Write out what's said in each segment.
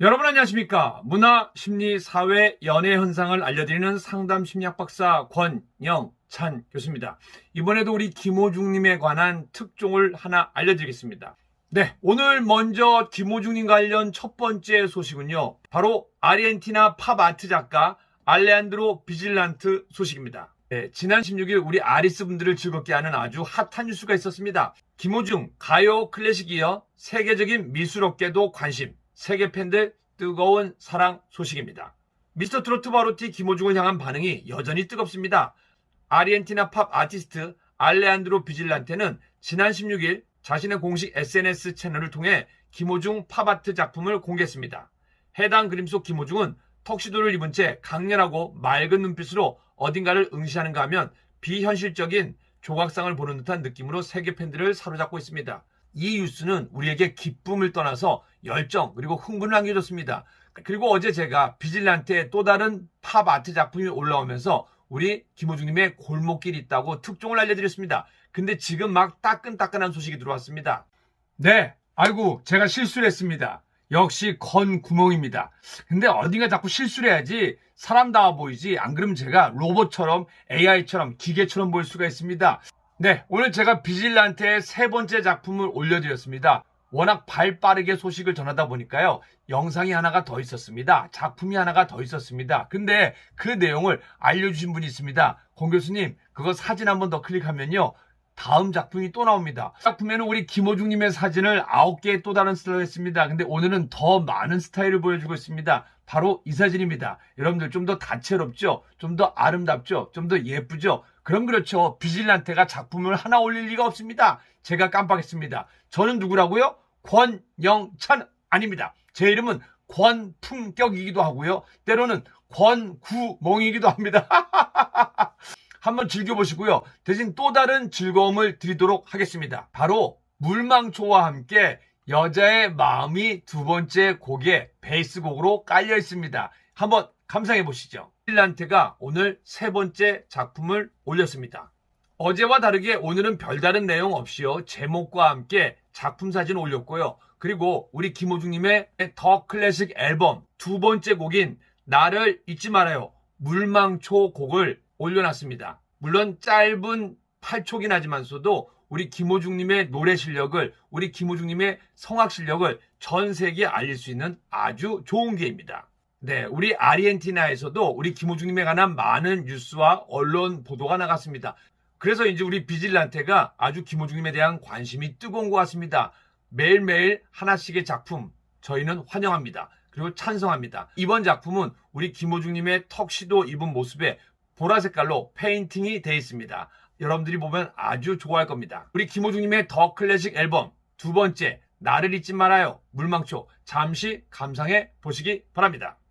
여러분 안녕하십니까? 문화, 심리, 사회, 연애 현상을 알려드리는 상담 심리학 박사 권영찬 교수입니다. 이번에도 우리 김호중님에 관한 특종을 하나 알려드리겠습니다. 네, 오늘 먼저 김호중님 관련 첫 번째 소식은요. 바로 아르헨티나 팝 아트 작가 알레안드로 비질란트 소식입니다. 네, 지난 16일 우리 아리스 분들을 즐겁게 하는 아주 핫한 뉴스가 있었습니다. 김호중 가요 클래식 이어 세계적인 미술업계도 관심, 세계 팬들 뜨거운 사랑 소식입니다. 미스터 트로트 바로티 김호중을 향한 반응이 여전히 뜨겁습니다. 아르헨티나 팝 아티스트 알레안드로 비질란테는 지난 16일 자신의 공식 SNS 채널을 통해 김호중 팝아트 작품을 공개했습니다. 해당 그림 속 김호중은 턱시도를 입은 채 강렬하고 맑은 눈빛으로 어딘가를 응시하는가 하면 비현실적인 조각상을 보는 듯한 느낌으로 세계 팬들을 사로잡고 있습니다. 이 뉴스는 우리에게 기쁨을 떠나서 열정 그리고 흥분을 안겨줬습니다. 그리고 어제 제가 비질란테의 또 다른 팝 아트 작품이 올라오면서 우리 김호중님의 골목길이 있다고 특종을 알려드렸습니다. 근데 지금 막 따끈따끈한 소식이 들어왔습니다. 네, 아이고 제가 실수를 했습니다. 역시 건 구멍입니다. 근데 어딘가 자꾸 실수를 해야지 사람다워 보이지 안 그러면 제가 로봇처럼 AI처럼 기계처럼 보일 수가 있습니다. 네, 오늘 제가 비질란테의 세 번째 작품을 올려드렸습니다. 워낙 발 빠르게 소식을 전하다 보니까요. 영상이 하나가 더 있었습니다. 작품이 하나가 더 있었습니다. 근데 그 내용을 알려주신 분이 있습니다. 공 교수님, 그거 사진 한번 더 클릭하면요. 다음 작품이 또 나옵니다. 작품에는 우리 김호중님의 사진을 9개의 또 다른 스타일로 했습니다. 근데 오늘은 더 많은 스타일을 보여주고 있습니다. 바로 이 사진입니다. 여러분들 좀 더 다채롭죠? 좀 더 아름답죠? 좀 더 예쁘죠? 그럼 그렇죠. 비질란테가 작품을 하나 올릴 리가 없습니다. 제가 깜빡했습니다. 저는 누구라고요? 권영찬 아닙니다. 제 이름은 권품격이기도 하고요. 때로는 권구멍이기도 합니다. 한번 즐겨보시고요. 대신 또 다른 즐거움을 드리도록 하겠습니다. 바로 물망초와 함께 여자의 마음이 두 번째 곡의 베이스 곡으로 깔려 있습니다. 한번 감상해 보시죠. 핀란트가 오늘 세 번째 작품을 올렸습니다. 어제와 다르게 오늘은 별다른 내용 없이요. 제목과 함께 작품 사진 올렸고요. 그리고 우리 김호중님의 더 클래식 앨범 두 번째 곡인 나를 잊지 말아요. 물망초 곡을 올려놨습니다. 물론 짧은 8촉이 나지만서도 우리 김호중님의 노래 실력을, 우리 김호중님의 성악 실력을 전 세계에 알릴 수 있는 아주 좋은 기회입니다. 네, 우리 아르헨티나에서도 우리 김호중님에 관한 많은 뉴스와 언론 보도가 나갔습니다. 그래서 이제 우리 비질란테가 아주 김호중님에 대한 관심이 뜨거운 것 같습니다. 매일매일 하나씩의 작품 저희는 환영합니다. 그리고 찬성합니다. 이번 작품은 우리 김호중님의 턱시도 입은 모습에 보라 색깔로 페인팅이 되어 있습니다. 여러분들이 보면 아주 좋아할 겁니다. 우리 김호중님의 더 클래식 앨범 두 번째 나를 잊지 말아요 물망초 잠시 감상해 보시기 바랍니다.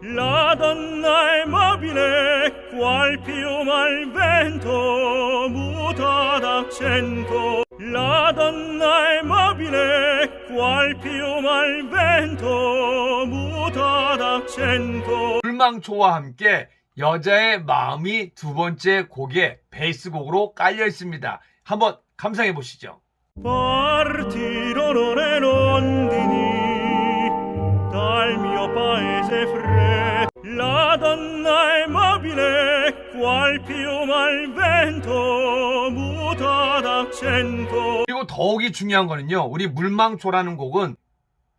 La donna è mobile, qual piuma al vento, muta d'accento. La donna è mobile, qual piuma al vento, muta d'accento. 물망초와 함께 여자의 마음이 두 번째 곡의 베이스 곡으로 깔려 있습니다. 한번 감상해 보시죠. Paese freddo. La donna è mobile, qual piuma al vento, muta d'accento. 그리고 더욱이 중요한 거는요. 우리 물망초라는 곡은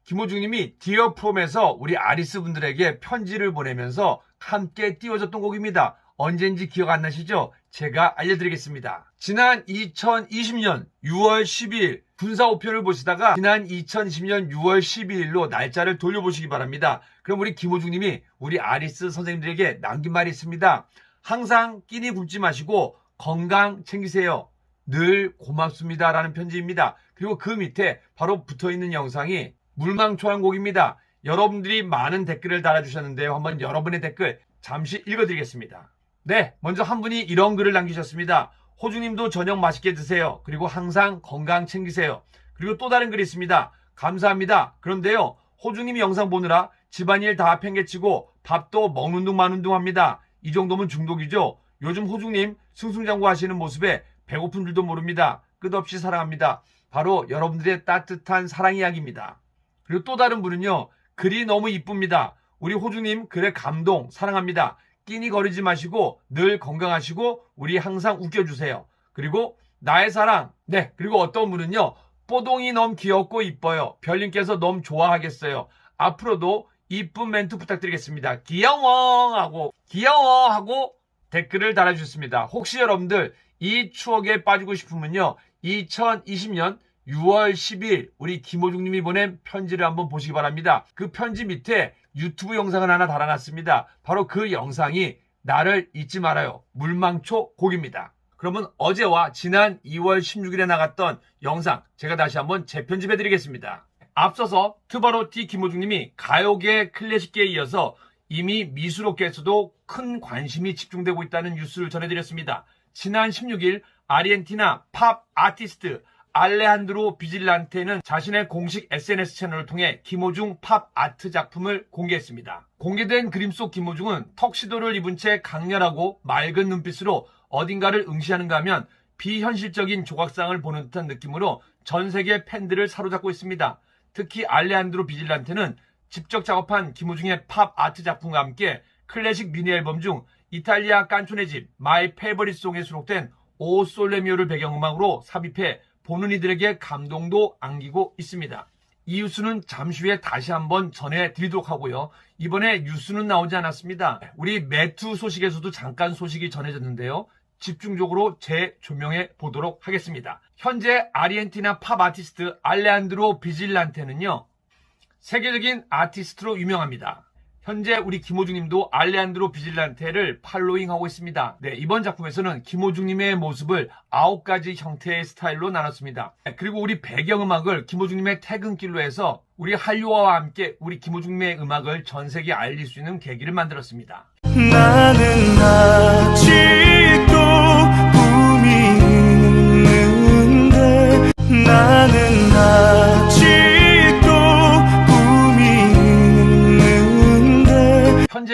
김호중님이 디어 프롬에서 우리 아리스 분들에게 편지를 보내면서 함께 띄워줬던 곡입니다. 언젠지 기억 안 나시죠? 제가 알려드리겠습니다. 지난 2020년 6월 12일 군사우편을 보시다가 지난 2020년 6월 12일로 날짜를 돌려보시기 바랍니다. 그럼 우리 김호중님이 우리 아리스 선생님들에게 남긴 말이 있습니다. 항상 끼니 굶지 마시고 건강 챙기세요. 늘 고맙습니다. 라는 편지입니다. 그리고 그 밑에 바로 붙어 있는 영상이 물망초한 곡입니다. 여러분들이 많은 댓글을 달아주셨는데요. 한번 여러분의 댓글 잠시 읽어드리겠습니다. 네, 먼저 한 분이 이런 글을 남기셨습니다. 호주님도 저녁 맛있게 드세요. 그리고 항상 건강 챙기세요. 그리고 또 다른 글이 있습니다. 감사합니다. 그런데요, 호주님이 영상 보느라 집안일 다 팽개치고 밥도 먹는 둥 마는 둥 합니다. 이 정도면 중독이죠. 요즘 호중님 승승장구 하시는 모습에 배고픈 줄도 모릅니다. 끝없이 사랑합니다. 바로 여러분들의 따뜻한 사랑 이야기입니다. 그리고 또 다른 분은요. 글이 너무 이쁩니다. 우리 호중님 글에 감동 사랑합니다. 끼니 거리지 마시고 늘 건강하시고 우리 항상 웃겨주세요. 그리고 나의 사랑 네 그리고 어떤 분은요. 뽀동이 너무 귀엽고 이뻐요. 별님께서 너무 좋아하겠어요. 앞으로도 이쁜 멘트 부탁드리겠습니다. 귀여워 하고 귀여워 하고 댓글을 달아주셨습니다. 혹시 여러분들 이 추억에 빠지고 싶으면요. 2020년 6월 10일 우리 김호중님이 보낸 편지를 한번 보시기 바랍니다. 그 편지 밑에 유튜브 영상을 하나 달아놨습니다. 바로 그 영상이 나를 잊지 말아요. 물망초 곡입니다. 그러면 어제와 지난 2월 16일에 나갔던 영상 제가 다시 한번 재편집해 드리겠습니다. 앞서서 트바로티 김호중님이 가요계 클래식계에 이어서 이미 미술업계에서도 큰 관심이 집중되고 있다는 뉴스를 전해드렸습니다. 지난 16일 아르헨티나 팝 아티스트 알레한드로 비질란테는 자신의 공식 SNS 채널을 통해 김호중 팝 아트 작품을 공개했습니다. 공개된 그림 속 김호중은 턱시도를 입은 채 강렬하고 맑은 눈빛으로 어딘가를 응시하는가 하면 비현실적인 조각상을 보는 듯한 느낌으로 전 세계 팬들을 사로잡고 있습니다. 특히 알레한드로 비질란테는 직접 작업한 김호중의 팝 아트 작품과 함께 클래식 미니 앨범 중 이탈리아 깐초네 집 마이 페버릿 송에 수록된 오 솔레미오를 배경음악으로 삽입해 보는 이들에게 감동도 안기고 있습니다. 이 뉴스는 잠시 후에 다시 한번 전해드리도록 하고요. 이번에 뉴스는 나오지 않았습니다. 우리 매투 소식에서도 잠깐 소식이 전해졌는데요. 집중적으로 재조명해 보도록 하겠습니다. 현재 아르헨티나 팝 아티스트 알레안드로 비질란테는요. 세계적인 아티스트로 유명합니다. 현재 우리 김호중님도 알레안드로 비질란테를 팔로잉하고 있습니다. 네, 이번 작품에서는 김호중님의 모습을 아홉 가지 형태의 스타일로 나눴습니다. 네, 그리고 우리 배경음악을 김호중님의 퇴근길로 해서 우리 한류화와 함께 우리 김호중님의 음악을 전 세계에 알릴 수 있는 계기를 만들었습니다. 나는 아직도 꿈이 있는데 나는 아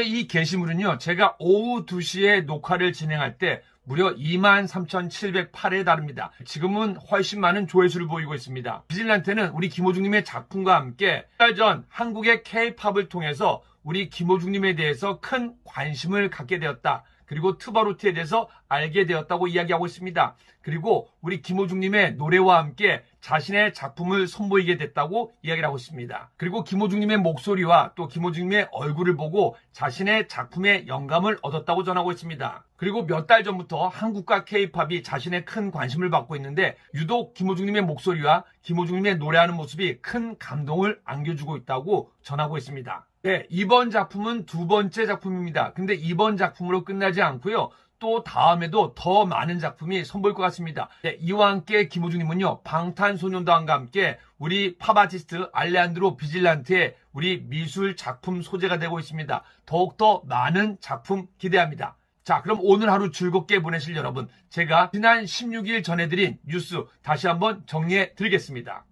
이 게시물은요, 제가 오후 2시에 녹화를 진행할 때 무려 23,708에 달합니다. 지금은 훨씬 많은 조회수를 보이고 있습니다. 비질란테는 우리 김호중님의 작품과 함께 한달전 한국의 K-팝을 통해서 우리 김호중님에 대해서 큰 관심을 갖게 되었다. 그리고 트바로트에 대해서 알게 되었다고 이야기하고 있습니다. 그리고 우리 김호중님의 노래와 함께 자신의 작품을 선보이게 됐다고 이야기를 하고 있습니다. 그리고 김호중님의 목소리와 또 김호중님의 얼굴을 보고 자신의 작품에 영감을 얻었다고 전하고 있습니다. 그리고 몇 달 전부터 한국과 케이팝이 자신의 큰 관심을 받고 있는데 유독 김호중님의 목소리와 김호중님의 노래하는 모습이 큰 감동을 안겨주고 있다고 전하고 있습니다. 네, 이번 작품은 두 번째 작품입니다. 근데 이번 작품으로 끝나지 않고요. 또 다음에도 더 많은 작품이 선보일 것 같습니다. 네, 이와 함께 김호중님은요, 방탄소년단과 함께 우리 팝 아티스트 알레안드로 비질란트의 우리 미술 작품 소재가 되고 있습니다. 더욱더 많은 작품 기대합니다. 자, 그럼 오늘 하루 즐겁게 보내실 여러분, 제가 지난 16일 전해드린 뉴스 다시 한번 정리해 드리겠습니다.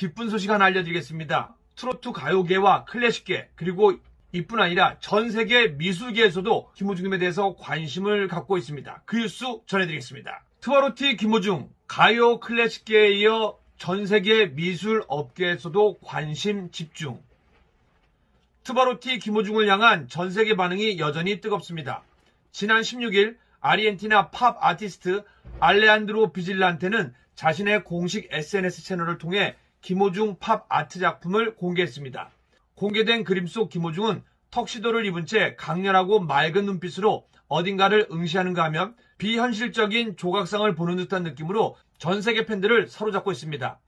기쁜 소식 하나 알려드리겠습니다. 트로트 가요계와 클래식계 그리고 이뿐 아니라 전 세계 미술계에서도 김호중님에 대해서 관심을 갖고 있습니다. 그 뉴스 전해드리겠습니다. 트와로티 김호중 가요 클래식계에 이어 전 세계 미술 업계에서도 관심 집중. 트바로티 김호중을 향한 전 세계 반응이 여전히 뜨겁습니다. 지난 16일 아르헨티나 팝 아티스트 알레안드로 비질란테는 자신의 공식 SNS 채널을 통해 김호중 팝 아트 작품을 공개했습니다. 공개된 그림 속 김호중은 턱시도를 입은 채 강렬하고 맑은 눈빛으로 어딘가를 응시하는가 하면 비현실적인 조각상을 보는 듯한 느낌으로 전 세계 팬들을 사로잡고 있습니다.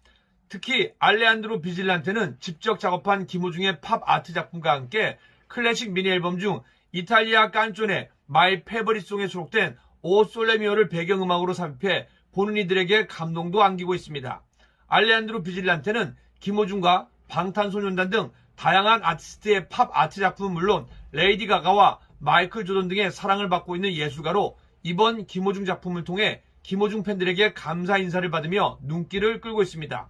특히 알레안드로 비질란테는 직접 작업한 김호중의 팝 아트 작품과 함께 클래식 미니 앨범 중 이탈리아 깐촌의 마이 페버릿송에 수록된 오 솔레미오를 배경음악으로 삽입해 보는 이들에게 감동도 안기고 있습니다. 알레안드로 비질란테는 김호중과 방탄소년단 등 다양한 아티스트의 팝 아트 작품은 물론 레이디 가가와 마이클 조던 등의 사랑을 받고 있는 예술가로 이번 김호중 작품을 통해 김호중 팬들에게 감사 인사를 받으며 눈길을 끌고 있습니다.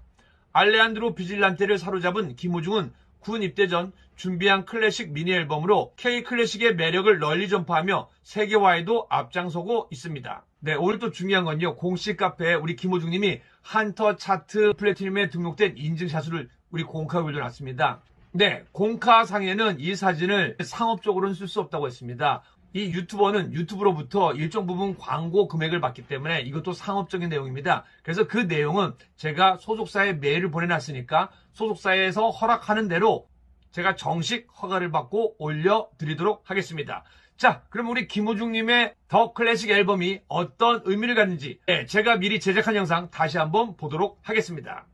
알레안드로 비질란테를 사로잡은 김호중은 군 입대 전 준비한 클래식 미니 앨범으로 K 클래식의 매력을 널리 전파하며 세계화에도 앞장서고 있습니다. 네, 오늘 또 중요한 건요. 공식 카페에 우리 김호중님이 한터 차트 플래티넘에 등록된 인증샷을 우리 공카에 올려놨습니다. 네, 공카상에는 이 사진을 상업적으로는 쓸 수 없다고 했습니다. 이 유튜버는 유튜브로부터 일정 부분 광고 금액을 받기 때문에 이것도 상업적인 내용입니다. 그래서 그 내용은 제가 소속사에 메일을 보내놨으니까 소속사에서 허락하는 대로 제가 정식 허가를 받고 올려드리도록 하겠습니다. 자, 그럼 우리 김호중님의 더 클래식 앨범이 어떤 의미를 갖는지 네, 제가 미리 제작한 영상 다시 한번 보도록 하겠습니다.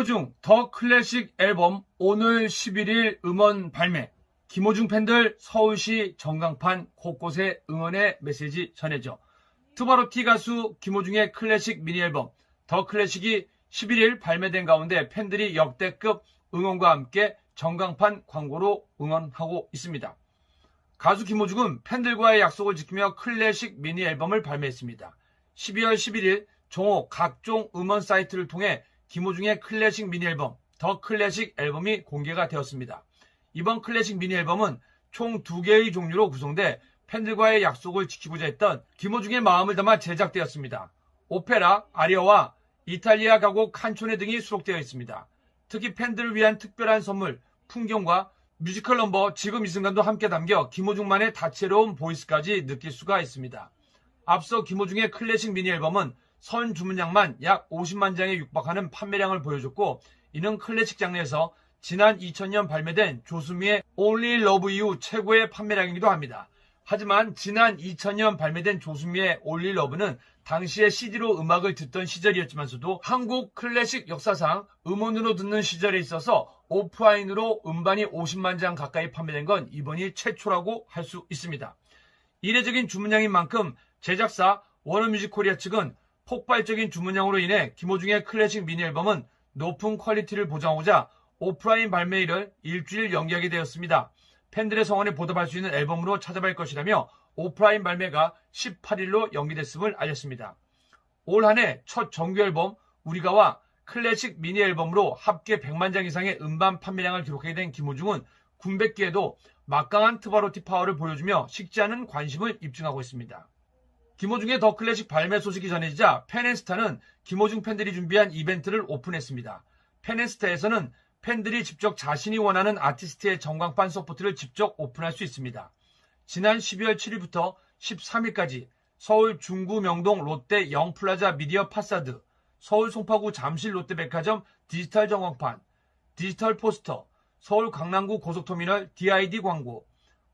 김호중 더 클래식 앨범 오늘 11일 음원 발매 김호중 팬들 서울시 전광판 곳곳에 응원의 메시지 전해져 투바로티 가수 김호중의 클래식 미니 앨범 더 클래식이 11일 발매된 가운데 팬들이 역대급 응원과 함께 전광판 광고로 응원하고 있습니다. 가수 김호중은 팬들과의 약속을 지키며 클래식 미니 앨범을 발매했습니다. 12월 11일 종호 각종 음원 사이트를 통해 김호중의 클래식 미니 앨범 더 클래식 앨범이 공개가 되었습니다. 이번 클래식 미니 앨범은 총 두 개의 종류로 구성돼 팬들과의 약속을 지키고자 했던 김호중의 마음을 담아 제작되었습니다. 오페라, 아리아와 이탈리아 가곡 칸초네 등이 수록되어 있습니다. 특히 팬들을 위한 특별한 선물, 풍경과 뮤지컬 넘버 지금 이 순간도 함께 담겨 김호중만의 다채로운 보이스까지 느낄 수가 있습니다. 앞서 김호중의 클래식 미니 앨범은 선 주문량만 약 50만 장에 육박하는 판매량을 보여줬고 이는 클래식 장르에서 지난 2000년 발매된 조수미의 Only Love You 최고의 판매량이기도 합니다. 하지만 지난 2000년 발매된 조수미의 Only Love는 당시에 CD로 음악을 듣던 시절이었지만서도 한국 클래식 역사상 음원으로 듣는 시절에 있어서 오프라인으로 음반이 50만 장 가까이 판매된 건 이번이 최초라고 할 수 있습니다. 이례적인 주문량인 만큼 제작사 워너뮤직 코리아 측은 폭발적인 주문량으로 인해 김호중의 클래식 미니 앨범은 높은 퀄리티를 보장하고자 오프라인 발매일을 일주일 연기하게 되었습니다. 팬들의 성원에 보답할 수 있는 앨범으로 찾아갈 것이라며 오프라인 발매가 18일로 연기됐음을 알렸습니다. 올 한 해 첫 정규 앨범 우리가와 클래식 미니 앨범으로 합계 100만 장 이상의 음반 판매량을 기록하게 된 김호중은 군백기에도 막강한 트바로티 파워를 보여주며 식지 않은 관심을 입증하고 있습니다. 김호중의 더 클래식 발매 소식이 전해지자 팬앤스타는 김호중 팬들이 준비한 이벤트를 오픈했습니다. 팬앤스타에서는 팬들이 직접 자신이 원하는 아티스트의 전광판 소프트를 직접 오픈할 수 있습니다. 지난 12월 7일부터 13일까지 서울 중구 명동 롯데 영플라자 미디어 파사드, 서울 송파구 잠실 롯데백화점 디지털 전광판, 디지털 포스터, 서울 강남구 고속터미널 DID 광고,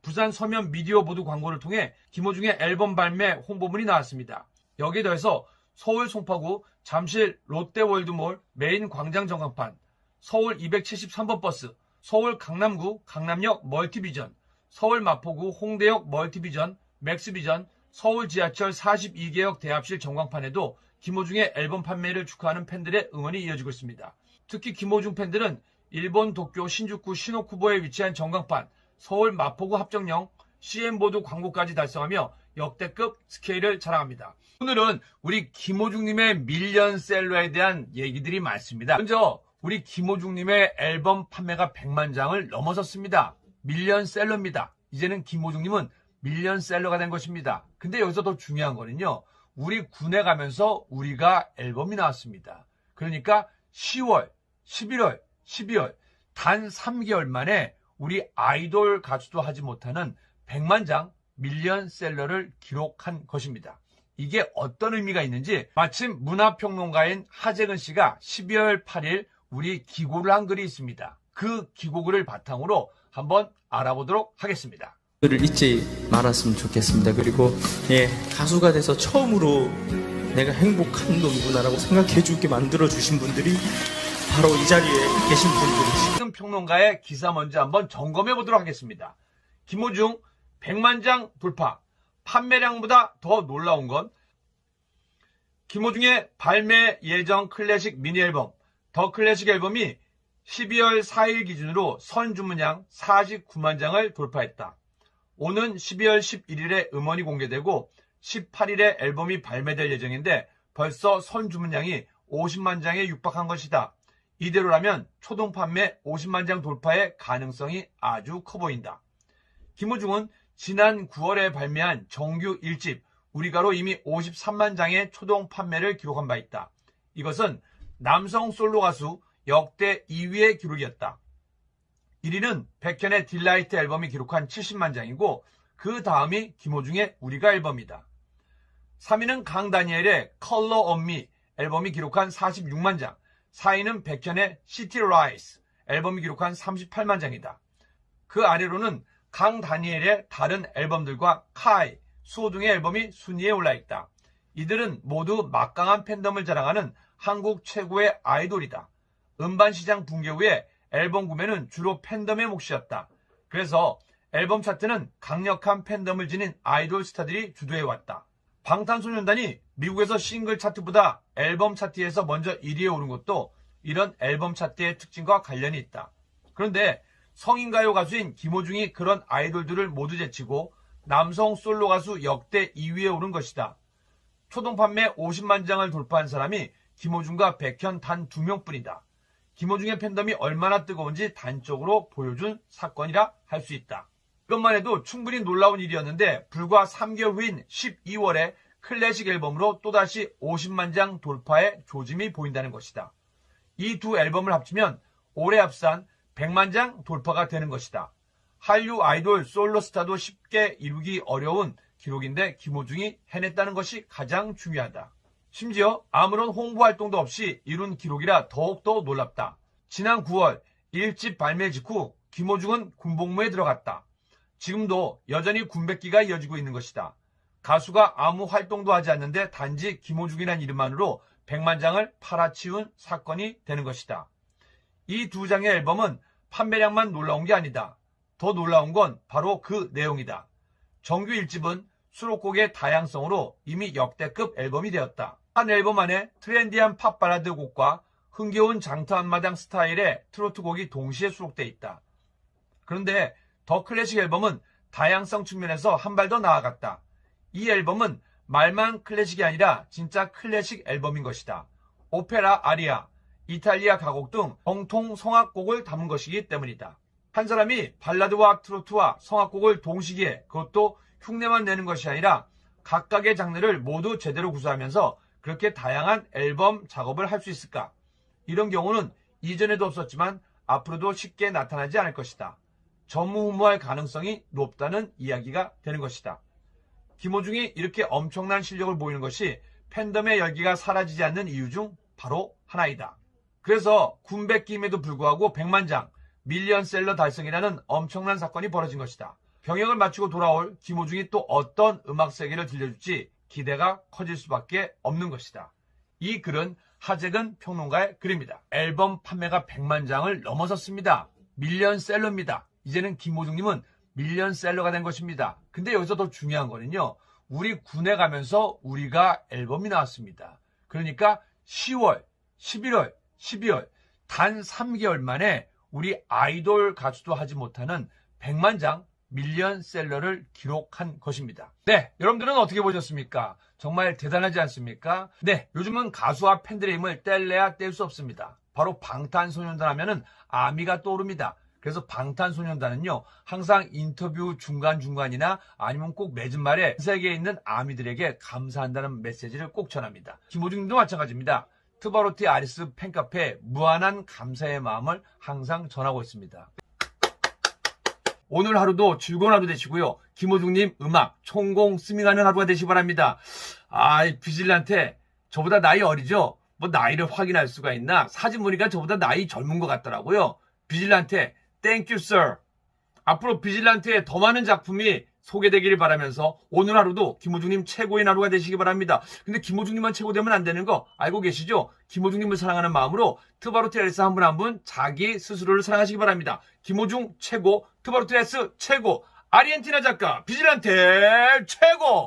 부산 서면 미디어 보드 광고를 통해 김호중의 앨범 발매 홍보문이 나왔습니다. 여기에 더해서 서울 송파구 잠실 롯데월드몰 메인 광장 전광판, 서울 273번 버스, 서울 강남구 강남역 멀티비전, 서울 마포구 홍대역 멀티비전, 맥스비전, 서울 지하철 42개역 대합실 전광판에도 김호중의 앨범 판매를 축하하는 팬들의 응원이 이어지고 있습니다. 특히 김호중 팬들은 일본 도쿄 신주쿠 시노쿠보에 위치한 전광판, 서울 마포구 합정역 CM보드 광고까지 달성하며 역대급 스케일을 자랑합니다. 오늘은 우리 김호중님의 밀리언셀러에 대한 얘기들이 많습니다. 먼저 우리 김호중님의 앨범 판매가 100만 장을 넘어섰습니다. 밀리언셀러입니다. 이제는 김호중님은 밀리언셀러가 된 것입니다. 근데 여기서 더 중요한 거는요. 우리 군에 가면서 우리가 앨범이 나왔습니다. 그러니까 10월, 11월, 12월 단 3개월 만에 우리 아이돌 가수도 하지 못하는 100만 장 밀리언셀러를 기록한 것입니다. 이게 어떤 의미가 있는지 마침 문화평론가인 하재근 씨가 12월 8일 우리 기고를 한 글이 있습니다. 그 기고글을 바탕으로 한번 알아보도록 하겠습니다. 를 잊지 말았으면 좋겠습니다. 그리고 예 가수가 돼서 처음으로 내가 행복한 놈이구나라고 생각해 주게 만들어 주신 분들이 바로 이 자리에 계신 분들이시. 지금 평론가의 기사 먼저 한번 점검해 보도록 하겠습니다. 김호중 100만 장 돌파. 판매량보다 더 놀라운 건 김호중의 발매 예정 클래식 미니 앨범 더 클래식 앨범이 12월 4일 기준으로 선 주문량 49만 장을 돌파했다. 오는 12월 11일에 음원이 공개되고 18일에 앨범이 발매될 예정인데 벌써 선 주문량이 50만 장에 육박한 것이다. 이대로라면 초동 판매 50만 장 돌파의 가능성이 아주 커 보인다. 김호중은 지난 9월에 발매한 정규 1집 우리가로 이미 53만 장의 초동 판매를 기록한 바 있다. 이것은 남성 솔로 가수 역대 2위의 기록이었다. 1위는 백현의 딜라이트 앨범이 기록한 70만 장이고 그 다음이 김호중의 우리가 앨범이다. 3위는 강다니엘의 컬러 언미 앨범이 기록한 46만 장, 4위는 백현의 시티 라이스 앨범이 기록한 38만 장이다. 그 아래로는 강 다니엘의 다른 앨범들과 카이, 수호 등의 앨범이 순위에 올라 있다. 이들은 모두 막강한 팬덤을 자랑하는 한국 최고의 아이돌이다. 음반 시장 붕괴 후에 앨범 구매는 주로 팬덤의 몫이었다. 그래서 앨범 차트는 강력한 팬덤을 지닌 아이돌 스타들이 주도해왔다. 방탄소년단이 미국에서 싱글 차트보다 앨범 차트에서 먼저 1위에 오른 것도 이런 앨범 차트의 특징과 관련이 있다. 그런데 성인 가요 가수인 김호중이 그런 아이돌들을 모두 제치고 남성 솔로 가수 역대 2위에 오른 것이다. 초동 판매 50만 장을 돌파한 사람이 김호중과 백현 단 두 명뿐이다. 김호중의 팬덤이 얼마나 뜨거운지 단적으로 보여준 사건이라 할 수 있다. 이것만 해도 충분히 놀라운 일이었는데 불과 3개월 후인 12월에 클래식 앨범으로 또다시 50만 장 돌파의 조짐이 보인다는 것이다. 이 두 앨범을 합치면 올해 합산 100만 장 돌파가 되는 것이다. 한류 아이돌 솔로 스타도 쉽게 이루기 어려운 기록인데 김호중이 해냈다는 것이 가장 중요하다. 심지어 아무런 홍보 활동도 없이 이룬 기록이라 더욱더 놀랍다. 지난 9월 1집 발매 직후 김호중은 군복무에 들어갔다. 지금도 여전히 군백기가 이어지고 있는 것이다. 가수가 아무 활동도 하지 않는데 단지 김호중이라는 이름만으로 100만 장을 팔아치운 사건이 되는 것이다. 이 두 장의 앨범은 판매량만 놀라운 게 아니다. 더 놀라운 건 바로 그 내용이다. 정규 1집은 수록곡의 다양성으로 이미 역대급 앨범이 되었다. 한 앨범 안에 트렌디한 팝 발라드 곡과 흥겨운 장터 한마당 스타일의 트로트 곡이 동시에 수록돼 있다. 그런데 더 클래식 앨범은 다양성 측면에서 한 발 더 나아갔다. 이 앨범은 말만 클래식이 아니라 진짜 클래식 앨범인 것이다. 오페라 아리아, 이탈리아 가곡 등 정통 성악곡을 담은 것이기 때문이다. 한 사람이 발라드와 트로트와 성악곡을 동시기에 그것도 흉내만 내는 것이 아니라 각각의 장르를 모두 제대로 구사하면서 그렇게 다양한 앨범 작업을 할 수 있을까? 이런 경우는 이전에도 없었지만 앞으로도 쉽게 나타나지 않을 것이다. 전무후무할 가능성이 높다는 이야기가 되는 것이다. 김호중이 이렇게 엄청난 실력을 보이는 것이 팬덤의 열기가 사라지지 않는 이유 중 바로 하나이다. 그래서 군백기임에도 불구하고 100만 장, 밀리언셀러 달성이라는 엄청난 사건이 벌어진 것이다. 병역을 마치고 돌아올 김호중이 또 어떤 음악 세계를 들려줄지 기대가 커질 수밖에 없는 것이다. 이 글은 하재근 평론가의 글입니다. 앨범 판매가 100만 장을 넘어섰습니다. 밀리언셀러입니다. 이제는 김호중님은 밀리언셀러가 된 것입니다. 근데 여기서 더 중요한 거는요. 우리 군에 가면서 우리가 앨범이 나왔습니다. 그러니까 10월, 11월, 12월 단 3개월 만에 우리 아이돌 가수도 하지 못하는 100만 장 밀리언셀러를 기록한 것입니다. 네, 여러분들은 어떻게 보셨습니까? 정말 대단하지 않습니까? 네, 요즘은 가수와 팬들의 힘을 뗄래야 뗄 수 없습니다. 바로 방탄소년단 하면은 아미가 떠오릅니다. 그래서 방탄소년단은요, 항상 인터뷰 중간중간이나 아니면 꼭 맺은 말에 세계에 있는 아미들에게 감사한다는 메시지를 꼭 전합니다. 김호중님도 마찬가지입니다. 트바로티 아리스 팬카페 무한한 감사의 마음을 항상 전하고 있습니다. 오늘 하루도 즐거운 하루 되시고요. 김호중님 음악 총공 스밍하는 하루가 되시기 바랍니다. 아, 이 비질란테 저보다 나이 어리죠? 뭐 나이를 확인할 수가 있나? 사진 보니까 저보다 나이 젊은 것 같더라고요. 비질란테, 땡큐 sir. 앞으로 비질란테의 더 많은 작품이 소개되기를 바라면서 오늘 하루도 김호중님 최고의 하루가 되시기 바랍니다. 근데 김호중님만 최고되면 안 되는 거 알고 계시죠? 김호중님을 사랑하는 마음으로 트바로테레스 한 분 한 분 자기 스스로를 사랑하시기 바랍니다. 김호중 최고, 트바로테레스 최고, 아르헨티나 작가 비질란테 최고!